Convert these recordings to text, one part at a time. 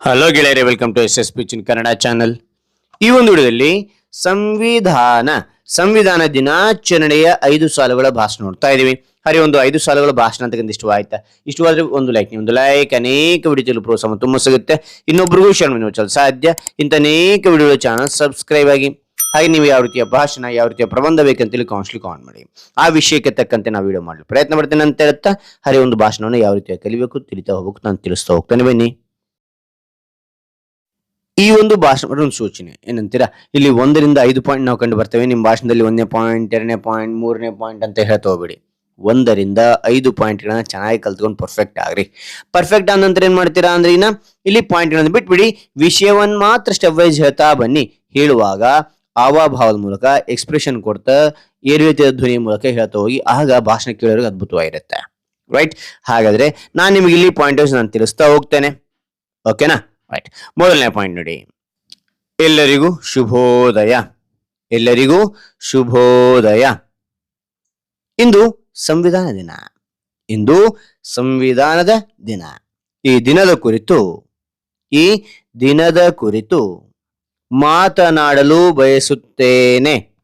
Hello ಗೆಳೆಯರೆ welcome to S S P Chin Kannada channel ಈ ಒಂದು ವಿಡಿಯೋದಲ್ಲಿ ಸಂವಿಧಾನ ಸಂವಿಧಾನ ದಿನಾಚರಣೆಯ ಐದು ಸಾಲುಗಳ ಭಾಷಣ ನೋಡ್ತಾ ಇದೀವಿ ಹರಿ, ಒಂದು ಐದು ಸಾಲುಗಳ ಭಾಷಣ ಅಂತಕ್ಕಂಥ ಇಷ್ಟವಾಯ್ತಾ ಇಷ್ಟವಾದ್ರೆ ಒಂದು ಲೈಕ್ ಒಂದು ಲೈಕ್ ಅನೇಕ ವಿಡಿಯೋ ಪ್ರೋತ್ಸಾಹ ತುಂಬ ಸಿಗುತ್ತೆ. ಇನ್ನೊಬ್ರಿಗೂ ಶೇರ್ ಮಾಡಿ ಸಾಧ್ಯ. ಇಂಥ ಅನೇಕ ವಿಡಿಯೋಗಳ ಚಾನಲ್ ಸಬ್ಸ್ಕ್ರೈಬ್ ಆಗಿ, ಹಾಗೆ ನೀವು ಯಾವ ರೀತಿಯ ಭಾಷಣ, ಯಾವ ರೀತಿಯ ಪ್ರಬಂಧ ಬೇಕಂತೇಳಿ ಕಾನ್ಸ್ಲಿ ಕಾನ್ ಮಾಡಿ. ಆ ವಿಷಯಕ್ಕೆ ತಕ್ಕಂತೆ ನಾವು ವಿಡಿಯೋ ಮಾಡಲು ಪ್ರಯತ್ನ ಮಾಡ್ತೇನೆ ಅಂತ ಹೇಳ್ತಾ, ಹರಿ, ಒಂದು ಭಾಷಣವನ್ನು ಯಾವ ರೀತಿಯ ಕಲಿಬೇಕು, ತಿಳಿತಾ ಹೋಗ್ಬೇಕು, ನಾನು ತಿಳಿಸ್ತಾ ಹೋಗ್ತಾನೆ ಬನ್ನಿ. ಈ ಒಂದು ಭಾಷಣ ಒಂದು ಸೂಚನೆ. ಏನಂತೀರಾ? ಇಲ್ಲಿ ಒಂದರಿಂದ ಐದು ಪಾಯಿಂಟ್ ನಾವು ಕಂಡು ಬರ್ತೇವೆ. ನಿಮ್ಮ ಭಾಷಣದಲ್ಲಿ ಒಂದನೇ ಪಾಯಿಂಟ್ ಎರಡನೇ ಪಾಯಿಂಟ್ ಮೂರನೇ ಪಾಯಿಂಟ್ ಅಂತ ಹೇಳ್ತಾ ಹೋಗ್ಬೇಡಿ. ಒಂದರಿಂದ ಐದು ಪಾಯಿಂಟ್ಗಳನ್ನ ಚೆನ್ನಾಗಿ ಕಲ್ತ್ಕೊಂಡು ಪರ್ಫೆಕ್ಟ್ ಆಗ್ರಿ. ಪರ್ಫೆಕ್ಟ್ ಆದ ನಂತರ ಏನ್ ಮಾಡ್ತೀರಾ ಅಂದ್ರೆ ಇನ್ನ ಇಲ್ಲಿ ಪಾಯಿಂಟ್ಗಳನ್ನು ಬಿಟ್ಬಿಡಿ. ವಿಷಯವನ್ನ ಮಾತ್ರ ಸ್ಟೆಪ್ ವೈಸ್ ಹೇಳ್ತಾ ಬನ್ನಿ. ಹೇಳುವಾಗ ಹಾವಭಾವದ ಮೂಲಕ ಎಕ್ಸ್ಪ್ರೆಷನ್ ಕೊಡ್ತಾ ರೀತಿಯ ಧ್ವನಿ ಮೂಲಕ ಹೇಳ್ತಾ ಹೋಗಿ, ಆಗ ಭಾಷಣ ಕೇಳೋರಿಗೆ ಅದ್ಭುತವಾಗಿರುತ್ತೆ. ರೈಟ್ ಹಾಗಾದ್ರೆ ನಾನು ನಿಮಗೆ ಇಲ್ಲಿ ಪಾಯಿಂಟ್ ನಾನು ತಿಳಿಸ್ತಾ ಹೋಗ್ತೇನೆ. ಓಕೆನಾ ರೈಟ್ ಮೊದಲನೇ ಪಾಯಿಂಟ್ ನೋಡಿ. ಎಲ್ಲರಿಗೂ ಶುಭೋದಯ. ಎಲ್ಲರಿಗೂ ಶುಭೋದಯ. ಇಂದು ಸಂವಿಧಾನ ದಿನ. ಇಂದು ಸಂವಿಧಾನದ ದಿನ. ಈ ದಿನದ ಕುರಿತು, ಈ ದಿನದ ಕುರಿತು ಮಾತನಾಡಲು ಬಯಸುತ್ತೇನೆ.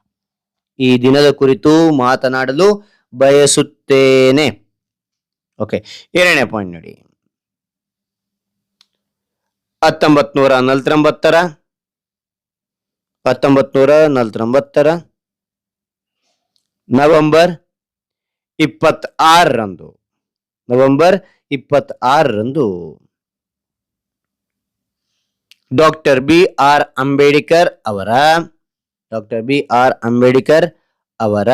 ಈ ದಿನದ ಕುರಿತು ಮಾತನಾಡಲು ಬಯಸುತ್ತೇನೆ. ಓಕೆ ಎರಡನೇ ಪಾಯಿಂಟ್ ನೋಡಿ. ಹತ್ತೊಂಬತ್ ನೂರ ನೂರ ನಲ್ವತ್ತೊಂಬತ್ತರ, ನವೆಂಬರ್ ಇಪ್ಪತ್ ಆರರಂದು ನವೆಂಬರ್ ಇಪ್ಪತ್ ಆರರಂದು ಡಾಕ್ಟರ್ ಬಿ ಆರ್ ಅಂಬೇಡ್ಕರ್ ಅವರ, ಡಾಕ್ಟರ್ ಬಿ ಆರ್ ಅಂಬೇಡ್ಕರ್ ಅವರ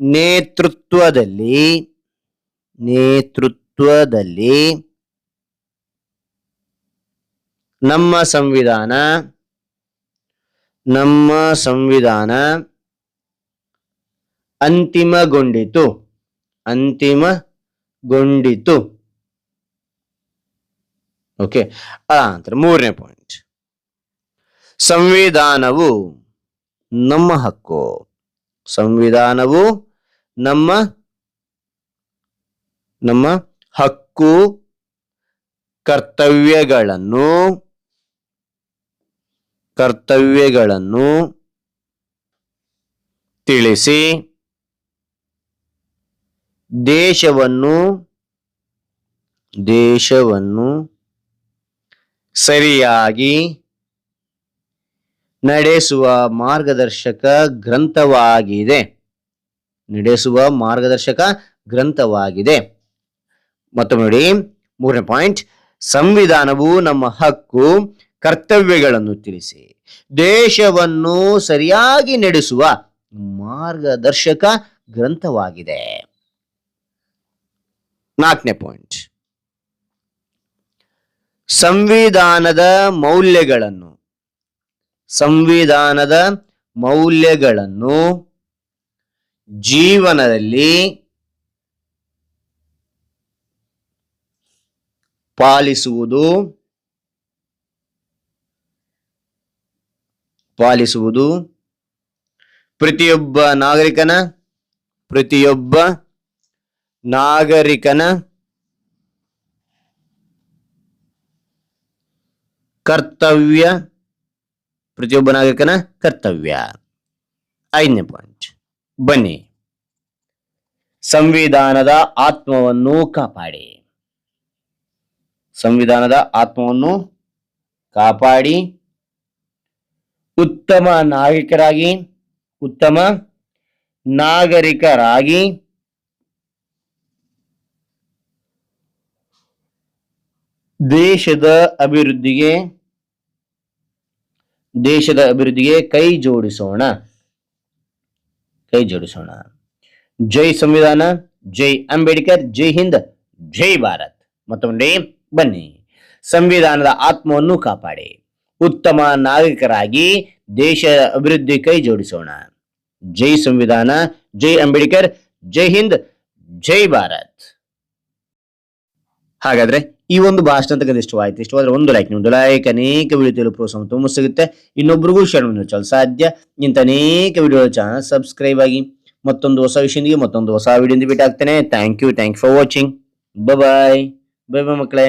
ನೇತೃತ್ವದಲ್ಲಿ ನೇತೃತ್ವದಲ್ಲಿ ನಮ್ಮ ಸಂವಿಧಾನ ನಮ್ಮ ಸಂವಿಧಾನ ಅಂತಿಮಗೊಂಡಿತು ಅಂತಿಮಗೊಂಡಿತು. ಓಕೆ ಅದಾನಂತರ ಮೂರನೇ ಪಾಯಿಂಟ್ ಸಂವಿಧಾನವು ನಮ್ಮ ಹಕ್ಕು. ಸಂವಿಧಾನವು ನಮ್ಮ ನಮ್ಮ ಹಕ್ಕು, ಕರ್ತವ್ಯಗಳನ್ನು ಕರ್ತವ್ಯಗಳನ್ನು ತಿಳಿಸಿ ದೇಶವನ್ನು ದೇಶವನ್ನು ಸರಿಯಾಗಿ ನಡೆಸುವ ಮಾರ್ಗದರ್ಶಕ ಗ್ರಂಥವಾಗಿದೆ. ನಡೆಸುವ ಮಾರ್ಗದರ್ಶಕ ಗ್ರಂಥವಾಗಿದೆ. ಮತ್ತೊಮ್ಮೆ ನೋಡಿ, ಮೂರನೇ ಪಾಯಿಂಟ್ ಸಂವಿಧಾನವು ನಮ್ಮ ಹಕ್ಕು. ಕರ್ತವ್ಯಗಳನ್ನು ತಿಳಿಸಿ. ದೇಶವನ್ನು ಸರಿಯಾಗಿ ನಡೆಸುವ ಮಾರ್ಗದರ್ಶಕ ಗ್ರಂಥವಾಗಿದೆ. ನಾಲ್ಕನೇ ಪಾಯಿಂಟ್ ಸಂವಿಧಾನದ ಮೌಲ್ಯಗಳನ್ನು ಸಂವಿಧಾನದ ಮೌಲ್ಯಗಳನ್ನು ಜೀವನದಲ್ಲಿ ಪಾಲಿಸುವುದು ಪಾಲಿಸುವುದು? ಪ್ರತಿಯೊಬ್ಬ ನಾಗರಿಕನ? ಪ್ರತಿಯೊಬ್ಬ ನಾಗರಿಕನ? ಕರ್ತವ್ಯ? ಪ್ರತಿಯೊಬ್ಬ ನಾಗರಿಕನ ಕರ್ತವ್ಯ. ಐದನೇ ಪಾಯಿಂಟ್ ಬನ್ನಿ. ಸಂವಿಧಾನದ ಆತ್ಮವನ್ನು ಕಾಪಾಡಿ. ಸಂವಿಧಾನದ ಆತ್ಮವನ್ನು ಕಾಪಾಡಿ. ಉತ್ತಮ ನಾಗರಿಕರಾಗಿ ಉತ್ತಮ ನಾಗರಿಕರಾಗಿ ದೇಶದ ಅಭಿವೃದ್ಧಿಗೆ ದೇಶದ ಅಭಿವೃದ್ಧಿಗೆ ಕೈ ಜೋಡಿಸೋಣ. ಕೈ ಜೋಡಿಸೋಣ. ಜೈ ಸಂವಿಧಾನ, ಜೈ ಅಂಬೇಡ್ಕರ್, ಜೈ ಹಿಂದ್, ಜೈ ಭಾರತ್. ಮತ್ತೊಂದೇ ಬನ್ನಿ. ಸಂವಿಧಾನದ ಆತ್ಮವನ್ನು ಕಾಪಾಡಿ. ಉತ್ತಮ ನಾಗರಿಕರಾಗಿ ದೇಶ ಅಭಿವೃದ್ಧಿ ಕೈ ಜೋಡಿಸೋಣ. ಜೈ ಸಂವಿಧಾನ, ಜೈ ಅಂಬೇಡ್ಕರ್, ಜೈ ಹಿಂದ್, ಜೈ ಭಾರತ್. ಹಾಗಾದ್ರೆ ಈ ಒಂದು ಭಾಷಣ ಅಂತಕ್ಕಂಥ ಇಷ್ಟವಾಯ್ತು ಇಷ್ಟವಾದ್ರೆ ಒಂದು ಲೈಕ್ ಒಂದು ಲೈಕ್ ಅನೇಕ ವಿಡಿಯೋ ಪ್ರೋತ್ಸಾಹ ತುಂಬ ಸಿಗುತ್ತೆ. ಇನ್ನೊಬ್ರಿಗೂ ಶೇರ್ ಚಲ ಸಾಧ್ಯ. ಇಂತ ಅನೇಕ ವಿಡಿಯೋ ಚಾನಲ್ ಸಬ್ಸ್ಕ್ರೈಬ್ ಆಗಿ ಮತ್ತೊಂದು ಹೊಸ ವಿಷಯದೊಂದಿಗೆ ಮತ್ತೊಂದು ಹೊಸ ವಿಡಿಯೋದಿಂದ ಭೇಟಿ ಆಗ್ತೇನೆ. Thank you thank for watching bye bye bye ಮಕ್ಕಳೇ.